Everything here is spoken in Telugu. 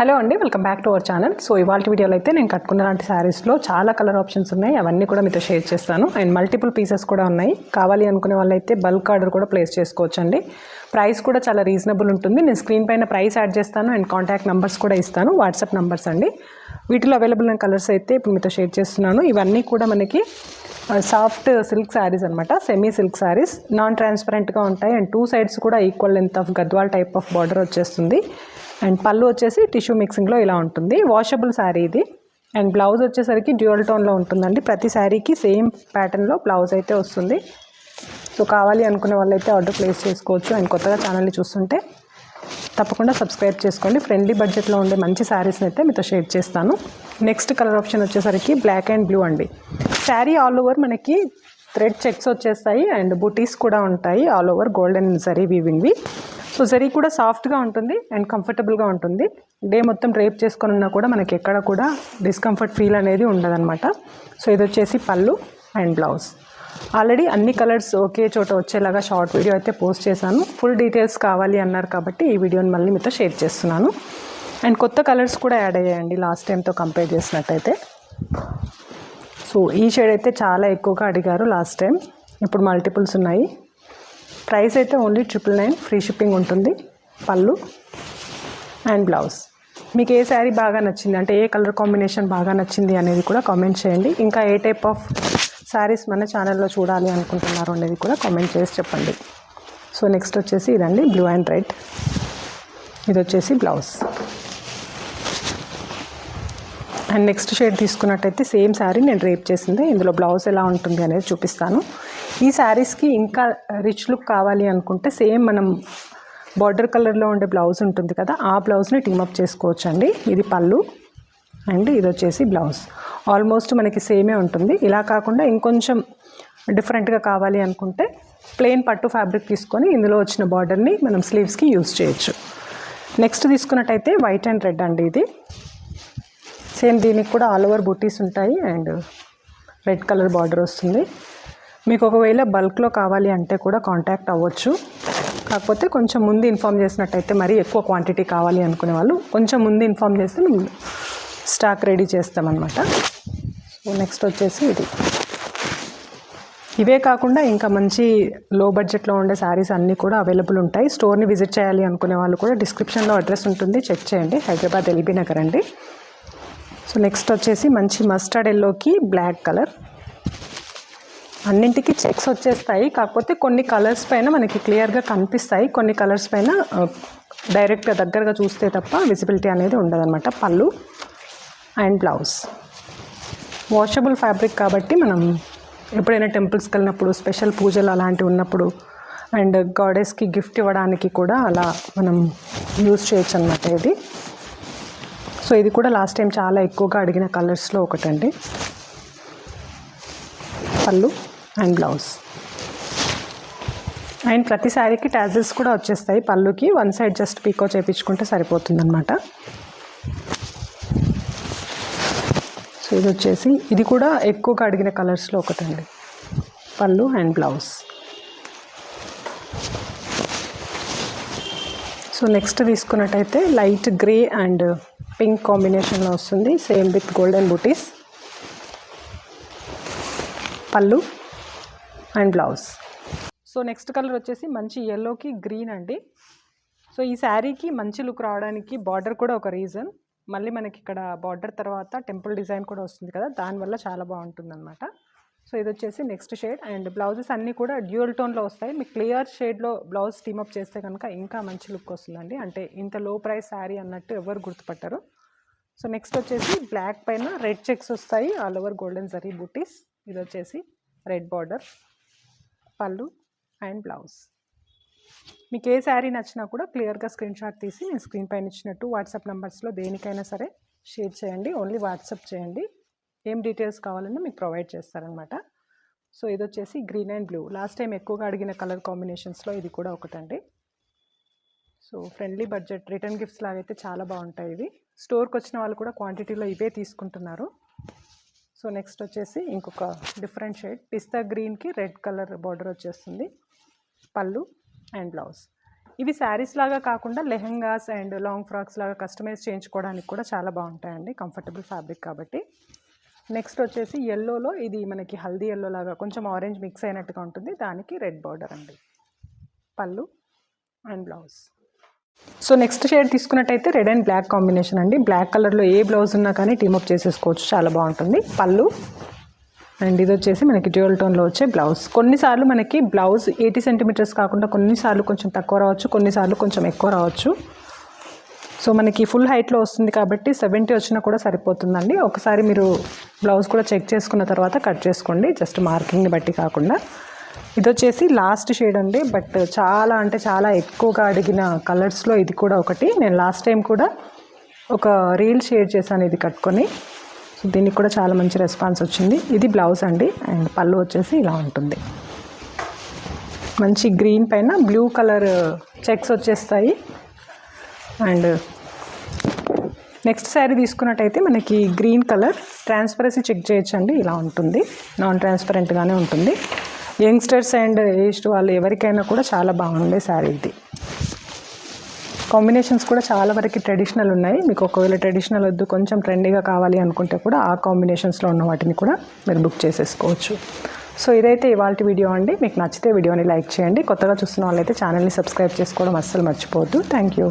హలో అండి welcome back to our channel. So ఇవాళ వీడియోలో అయితే నేను కట్టుకున్న లాంటి శారీస్లో చాలా కలర్ ఆప్షన్స్ ఉన్నాయి. అవన్నీ కూడా మీతో షేర్ చేస్తాను. అండ్ మల్టిపుల్ పీసెస్ కూడా ఉన్నాయి. కావాలి అనుకునే వాళ్ళైతే బల్క్ ఆర్డర్ కూడా ప్లేస్ చేసుకోవచ్చండి. ప్రైస్ కూడా చాలా రీజనబుల్ ఉంటుంది. నేను స్క్రీన్ పైన ప్రైస్ యాడ్ చేస్తాను అండ్ కాంటాక్ట్ నెంబర్స్ కూడా ఇస్తాను. వాట్సాప్ నెంబర్స్ అండి. వీటిలో అవైలబుల్ అయిన కలర్స్ అయితే ఇప్పుడు మీతో షేర్ చేస్తున్నాను. ఇవన్నీ కూడా మనకి సాఫ్ట్ సిల్క్ శారీస్ అనమాట సెమీ సిల్క్ శారీస్. నాన్ ట్రాన్స్పరెంట్గా ఉంటాయి. అండ్ టూ సైడ్స్ కూడా equal length of Gadwal type of border వచ్చేస్తుంది. అండ్ పళ్ళు వచ్చేసి టిష్యూ మిక్సింగ్లో ఇలా ఉంటుంది. వాషబుల్ శారీ ఇది. అండ్ బ్లౌజ్ వచ్చేసరికి డ్యూయల్ టోన్లో ఉంటుందండి. ప్రతి శారీకి సేమ్ ప్యాటర్న్లో బ్లౌజ్ అయితే వస్తుంది. సో కావాలి అనుకునే వాళ్ళైతే ఆర్డర్ ప్లేస్ చేసుకోవచ్చు. అండ్ కొత్తగా ఛానల్ని చూస్తుంటే తప్పకుండా సబ్స్క్రైబ్ చేసుకోండి. ఫ్రెండ్లీ బడ్జెట్లో ఉండే మంచి శారీస్ని అయితే మీతో షేర్ చేస్తాను. నెక్స్ట్ కలర్ ఆప్షన్ వచ్చేసరికి బ్లాక్ అండ్ బ్లూ అండి. శారీ ఆల్ ఓవర్ మనకి థ్రెడ్ చెక్స్ వచ్చేస్తాయి. అండ్ బుటీస్ కూడా ఉంటాయి. ఆల్ ఓవర్ గోల్డెన్ జరీ వీవింగ్వి. సో జరీ కూడా సాఫ్ట్గా ఉంటుంది అండ్ కంఫర్టబుల్గా ఉంటుంది. డే మొత్తం రేప్ చేసుకొని ఉన్నా కూడా మనకి ఎక్కడ కూడా డిస్కంఫర్ట్ ఫీల్ అనేది ఉండదన్నమాట. సో ఇది వచ్చేసి పళ్ళు అండ్ బ్లౌజ్ ఆల్రెడీ అన్ని కలర్స్ ఒకే చోట వచ్చేలాగా షార్ట్ వీడియో అయితే పోస్ట్ చేశాను. ఫుల్ డీటెయిల్స్ కావాలి అన్నారు కాబట్టి ఈ వీడియోని మళ్ళీ మీతో షేర్ చేస్తున్నాను. అండ్ కొత్త కలర్స్ కూడా యాడ్ అయ్యాయండి లాస్ట్ టైంతో కంపేర్ చేసినట్టయితే. సో ఈ షేడ్ అయితే చాలా ఎక్కువగా అడిగారు లాస్ట్ టైం ఇప్పుడు మల్టిపుల్స్ ఉన్నాయి. ప్రైస్ అయితే only triple nine. Free shipping ఉంటుంది. పళ్ళు అండ్ బ్లౌజ్. మీకు ఏ శారీ బాగా నచ్చింది? అంటే ఏ కలర్ కాంబినేషన్ బాగా నచ్చింది అనేది కూడా కామెంట్ చేయండి. ఇంకా ఏ టైప్ ఆఫ్ శారీస్ మన ఛానల్లో చూడాలి అనుకుంటున్నారు అనేది కూడా కామెంట్ చేసి చెప్పండి. సో నెక్స్ట్ వచ్చేసి ఇదండి. Blue and red. ఇది వచ్చేసి బ్లౌజ్. అండ్ నెక్స్ట్ షేడ్ తీసుకున్నట్టయితే సేమ్ శారీ నేను రేప్ చేసింది. ఇందులో బ్లౌజ్ ఎలా ఉంటుంది అనేది చూపిస్తాను. ఈ శారీస్కి ఇంకా రిచ్ లుక్ కావాలి అనుకుంటే సేమ్ మనం బార్డర్ కలర్లో ఉండే బ్లౌజ్ ఉంటుంది కదా ఆ బ్లౌజ్ని టీమప్ చేసుకోవచ్చు అండి ఇది పళ్ళు అండ్ ఇది వచ్చేసి బ్లౌజ్. ఆల్మోస్ట్ మనకి సేమే ఉంటుంది. ఇలా కాకుండా ఇంకొంచెం డిఫరెంట్గా కావాలి అనుకుంటే ప్లెయిన్ పట్టు ఫ్యాబ్రిక్ తీసుకొని ఇందులో వచ్చిన బార్డర్ని మనం స్లీవ్స్కి యూస్ చేయొచ్చు. నెక్స్ట్ తీసుకున్నట్టయితే వైట్ అండ్ రెడ్ అండి ఇది. సేమ్ దీనికి కూడా ఆల్ ఓవర్ బుటీస్ ఉంటాయి అండ్ రెడ్ కలర్ బార్డర్ వస్తుంది. మీకు ఒకవేళ బల్క్లో కావాలి అంటే కూడా కాంటాక్ట్ అవ్వచ్చు. కాకపోతే కొంచెం ముందు ఇన్ఫామ్ చేసినట్టయితే మరీ ఎక్కువ క్వాంటిటీ కావాలి అనుకునే వాళ్ళు కొంచెం ముందు ఇన్ఫామ్ చేస్తే మేము స్టాక్ రెడీ చేస్తామన్నమాట. సో నెక్స్ట్ వచ్చేసి ఇది. ఇవే కాకుండా ఇంకా మంచి లో బడ్జెట్లో ఉండే శారీస్ అన్నీ కూడా అవైలబుల్ ఉంటాయి. స్టోర్ని విజిట్ చేయాలి అనుకునే వాళ్ళు కూడా డిస్క్రిప్షన్లో అడ్రస్ ఉంటుంది. చెక్ చేయండి. హైదరాబాద్ ఎల్బీ నగర్ అండి. సో నెక్స్ట్ వచ్చేసి మంచి మస్టర్డ్ ఎల్లోకి బ్లాక్ కలర్ అన్నింటికి చెక్స్ వచ్చేస్తాయి. కాకపోతే కొన్ని కలర్స్ పైన మనకి క్లియర్గా కనిపిస్తాయి. కొన్ని కలర్స్ పైన డైరెక్ట్గా దగ్గరగా చూస్తే తప్ప విజిబిలిటీ అనేది ఉండదన్నమాట. పళ్ళు అండ్ బ్లౌజ్ వాషబుల్ ఫ్యాబ్రిక్ కాబట్టి మనం ఎప్పుడైనా టెంపుల్స్కి వెళ్ళినప్పుడు స్పెషల్ పూజలు అలాంటివి ఉన్నప్పుడు అండ్ గాడెస్కి గిఫ్ట్ ఇవ్వడానికి కూడా అలా మనం యూజ్ చేయొచ్చు అనమాట ఇది. సో ఇది కూడా లాస్ట్ టైం చాలా ఎక్కువగా అడిగిన కలర్స్లో ఒకటండి. పళ్ళు అండ్ బ్లౌజ్ అండ్ ప్రతి శారీకి టాజిల్స్ కూడా వచ్చేస్తాయి. పళ్ళుకి వన్ సైడ్ జస్ట్ పీకో చేయించుకుంటే సరిపోతుందన్నమాట. సో ఇది వచ్చేసి ఇది కూడా ఎక్కువగా అడిగిన కలర్స్లో ఒకటండి. పళ్ళు అండ్ బ్లౌజ్ సో నెక్స్ట్ తీసుకున్నట్టయితే లైట్ గ్రే అండ్ పింక్ కాంబినేషన్లో వస్తుంది. సేమ్ విత్ గోల్డెన్ బూటీస్ పళ్ళు and blouse. So next colour వచ్చేసి మంచి ఎల్లోకి గ్రీన్ అండి. సో ఈ శారీకి మంచి లుక్ రావడానికి బార్డర్ కూడా ఒక రీజన్ మళ్ళీ మనకి ఇక్కడ బార్డర్ తర్వాత టెంపుల్ డిజైన్ కూడా వస్తుంది కదా దానివల్ల చాలా బాగుంటుంది అనమాట సో ఇది వచ్చేసి నెక్స్ట్ షేడ్. అండ్ బ్లౌజెస్ అన్నీ కూడా డ్యూయల్ టోన్లో వస్తాయి. మీకు క్లియర్ షేడ్లో బ్లౌజ్ స్టీమప్ చేస్తే కనుక ఇంకా మంచి లుక్ వస్తుందండి. అంటే ఇంత లో ప్రైస్ శారీ అన్నట్టు ఎవరు గుర్తుపట్టరు. సో నెక్స్ట్ వచ్చేసి బ్లాక్ పైన రెడ్ చెక్స్ వస్తాయి. ఆల్ ఓవర్ గోల్డెన్ జరీ బూటీస్. ఇది వచ్చేసి రెడ్ బార్డర్ పళ్ళు అండ్ బ్లౌజ్. మీకు ఏ శారీ నచ్చినా కూడా క్లియర్గా స్క్రీన్ షాట్ తీసి నేను స్క్రీన్ పైన ఇచ్చినట్టు వాట్సాప్ నెంబర్స్లో దేనికైనా సరే షేర్ చేయండి. ఓన్లీ వాట్సాప్ చేయండి. ఏం డీటెయిల్స్ కావాలన్నా మీకు ప్రొవైడ్ చేస్తారనమాట. సో ఇది వచ్చేసి green and blue. Last time ఎక్కువగా అడిగిన కలర్ కాంబినేషన్స్లో ఇది కూడా ఒకటండి. So friendly budget return gifts లాగైతే చాలా బాగుంటాయి ఇవి. స్టోర్కి వచ్చిన వాళ్ళు కూడా క్వాంటిటీలో ఇవే తీసుకుంటున్నారు. సో నెక్స్ట్ వచ్చేసి ఇంకొక డిఫరెంట్ షేడ్. పిస్తా గ్రీన్కి రెడ్ కలర్ బార్డర్ వచ్చేస్తుంది. పళ్ళు అండ్ బ్లౌజ్. ఇవి శారీస్ లాగా కాకుండా లెహంగాస్ అండ్ లాంగ్ ఫ్రాక్స్ లాగా కస్టమైజ్ చేయించుకోవడానికి కూడా చాలా బాగుంటాయండి. కంఫర్టబుల్ ఫ్యాబ్రిక్ కాబట్టి. నెక్స్ట్ వచ్చేసి ఎల్లోలో ఇది మనకి హల్దీ ఎల్లో లాగా కొంచెం ఆరెంజ్ మిక్స్ అయినట్టుగా ఉంటుంది. దానికి రెడ్ బార్డర్ అండి. పళ్ళు and blouse so next shade తీసుకున్నట్టయితే రెడ్ అండ్ బ్లాక్ కాంబినేషన్ అండి. బ్లాక్ కలర్లో ఏ బ్లౌజ్ ఉన్నా కానీ టీమప్ చేసేసుకోవచ్చు. చాలా బాగుంటుంది. పళ్ళు అండ్ ఇది వచ్చేసి మనకి డ్యూయల్ టోన్లో వచ్చే బ్లౌజ్ కొన్నిసార్లు మనకి బ్లౌజ్ ఎయిటీ సెంటీమీటర్స్ కాకుండా కొన్నిసార్లు కొంచెం తక్కువ రావచ్చు కొన్నిసార్లు కొంచెం ఎక్కువ రావచ్చు. సో మనకి ఫుల్ హైట్లో వస్తుంది కాబట్టి సెవెంటీ వచ్చినా కూడా సరిపోతుందండి. ఒకసారి మీరు బ్లౌజ్ కూడా చెక్ చేసుకున్న తర్వాత కట్ చేసుకోండి. జస్ట్ మార్కింగ్ని బట్టి కాకుండా. ఇది వచ్చేసి లాస్ట్ షేడ్ అండి. బట్ చాలా అంటే చాలా ఎక్కువగా అడిగిన కలర్స్లో ఇది కూడా ఒకటి. నేను లాస్ట్ టైం కూడా ఒక రీల్ షేర్ చేశాను ఇది కట్టుకొని. సో దీనికి కూడా చాలా మంచి రెస్పాన్స్ వచ్చింది. ఇది బ్లౌజ్ అండి. అండ్ పళ్ళు వచ్చేసి ఇలా ఉంటుంది. మంచి గ్రీన్ పైన బ్లూ కలర్ చెక్స్ వచ్చేస్తాయి. అండ్ నెక్స్ట్ శారీ తీసుకున్నట్టయితే మనకి గ్రీన్ కలర్. ట్రాన్స్పరెన్సీ చెక్ చేయొచ్చండి. ఇలా ఉంటుంది. నాన్ ట్రాన్స్పరెంట్గానే ఉంటుంది. యంగ్స్టర్స్ అండ్ ఏజ్డ్ వాళ్ళు ఎవరికైనా కూడా చాలా బాగుండే శారీ ఇది. కాంబినేషన్స్ కూడా చాలా వరకు ట్రెడిషనల్ ఉన్నాయి. మీకు ఒకవేళ ట్రెడిషనల్ వద్దు కొంచెం ట్రెండీగా కావాలి అనుకుంటే కూడా ఆ కాంబినేషన్స్లో ఉన్న వాటిని కూడా మీరు బుక్ చేసేసుకోవచ్చు. సో ఇదైతే ఇవాళ వీడియో అండి. మీకు నచ్చితే వీడియోని లైక్ చేయండి. కొత్తగా చూస్తున్న వాళ్ళైతే ఛానల్ని సబ్స్క్రైబ్ చేసుకోవడం అస్సలు మర్చిపోవద్దు. Thank you